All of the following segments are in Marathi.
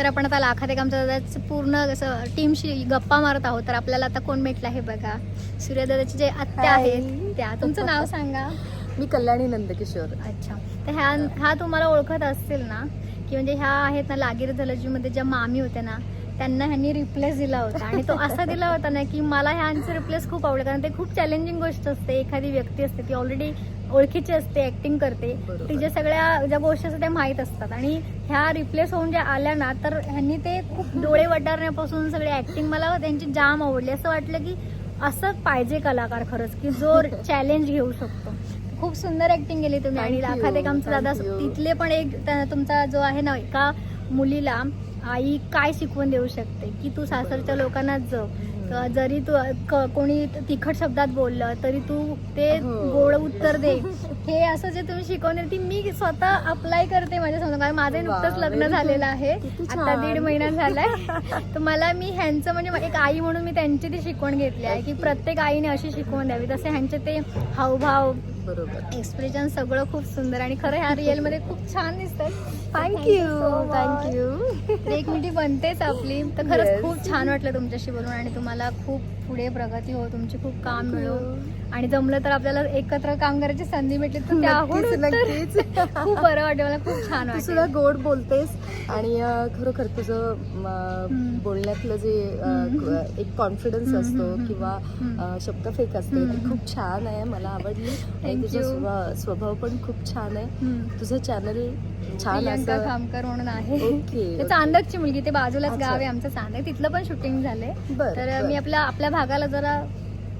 तर आपण आता लाखात दादाचं पूर्ण असं टीमशी गप्पा मारत आहोत. तर आपल्याला आता कोण भेटलं आहे बघा. सूर्यदादाचे जे आत्या. आहेत त्या. तुमचं नाव सांगा. मी कल्याणी नंदकिशोर. अच्छा. तर ह्या ह्या तुम्हाला ओळखत असतील ना की म्हणजे ह्या आहेत ना लागीरमध्ये ज्या मामी होत्या ना त्यांना ह्यांनी रिप्लेस दिला होता. आणि तो असा दिला होता ना की मला ह्यांचं रिप्लेस खूप आवडलं. कारण ते खूप चॅलेंजिंग गोष्ट असते. एखादी व्यक्ती असते ती ऑलरेडी ओळखीची असते ऍक्टिंग करते. तिच्या सगळ्या ज्या गोष्टी असतात त्या माहीत असतात. आणि ह्या रिप्लेस होऊन ज्या आल्या ना तर ह्यांनी ते खूप डोळे वटारण्यापासून सगळे ऍक्टिंग मला त्यांची जाम आवडली. असं वाटलं की असं पाहिजे कलाकार खरंच की जो चॅलेंज घेऊ शकतो. खूप सुंदर ऍक्टिंग केली तुम्ही. आणि लाखात एक आमचा दादा. तिथले पण एक तुमचा जो आहे ना एका मुलीला आई काय शिकवून देऊ शकते? की तू सासरच्या लोकांना जग. जरी तू कोणी तिखट शब्दात बोललं तरी तू ते हो. गोड उत्तर दे. हे असं जे तुम्ही शिकवले ती मी स्वतः अप्लाय करते माझ्यासमोर. कारण माझं नुकतंच लग्न झालेलं. आहे. आता. दीड महिना झालाय. तर मला मी ह्यांचं म्हणजे एक आई म्हणून मी त्यांची ती शिकवण घेतली आहे की प्रत्येक आईने अशी शिकवण द्यावी. तसे ह्यांचे ते हावभाव बरोबर. एक्सप्रेशन सगळं खूप सुंदर आणि खरं ह्या रिअलमध्ये खूप छान दिसतात थँक्यू थँक्यू एक मिनिट बनतेच आपली. तर खरंच. खूप छान वाटलं तुमच्याशी बोलून आणि तुम्हाला खूप पुढे प्रगती हो तुमची खूप काम मिळो. आणि जमलं तर आपल्याला एकत्र काम करायची संधी भेटली तर त्याहून नक्कीच खूप बरं वाटेल मला खूप छान तू सुद्धा गोड बोलतेस आणि खरोखर तुझं. बोलण्यातलं जे. एक कॉन्फिडन्स असतो किंवा शब्दफेक असते हम्म, ती हम्म. खूप छान आहे मला आवडली आणि तुझा. स्वभाव पण खूप छान आहे. तुझं चॅनल छान खामकर म्हणून आहे ते चांदकची मुलगी ते बाजूलाच. गाव आहे आमचं चांदक तिथलं पण शूटिंग झालंय तर. मी आपल्या आपल्या भागाला जरा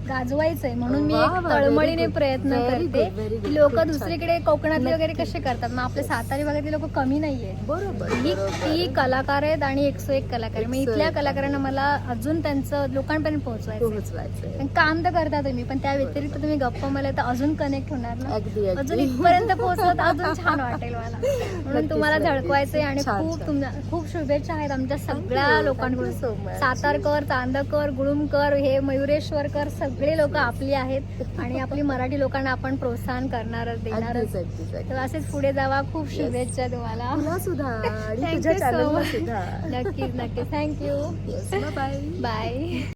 गाजवायचंय म्हणून मी एक तळमळीने. प्रयत्न करते good. लोक. दुसरीकडे कोकणातले वगैरे. कसे करतात मग आपल्या सातारी भागातले लोक कमी नाहीये बरोबर ही. ती कलाकार आहेत आणि एकशे एक कलाकार. मग इथल्या कलाकारांना मला अजून त्यांचं लोकांपर्यंत पोहोचवायचं काम तर करता तुम्ही पण त्या व्यतिरिक्त तुम्ही गप्पा मला तर अजून कनेक्ट होणार ना अजून इथपर्यंत पोहोचलं तर अजून छान वाटेल मला म्हणून तुम्हाला. झळकवायचंय आणि खूप. तुमच्या खूप शुभेच्छा आहेत आमच्या सगळ्या लोकांकडून. सातारकर चांदकर गुळुमकर हे मयुरेश्वरकर सगळे लोक आपली आहेत आणि आपली मराठी लोकांना आपण प्रोत्साहन करणारच देणारच. तर असेच पुढे जावा. खूप शुभेच्छा तुम्हाला. तुला सुद्धा. आणि तुझ्या चॅनलला. सुद्धा. नक्कीच नक्कीच. Thank you bye bye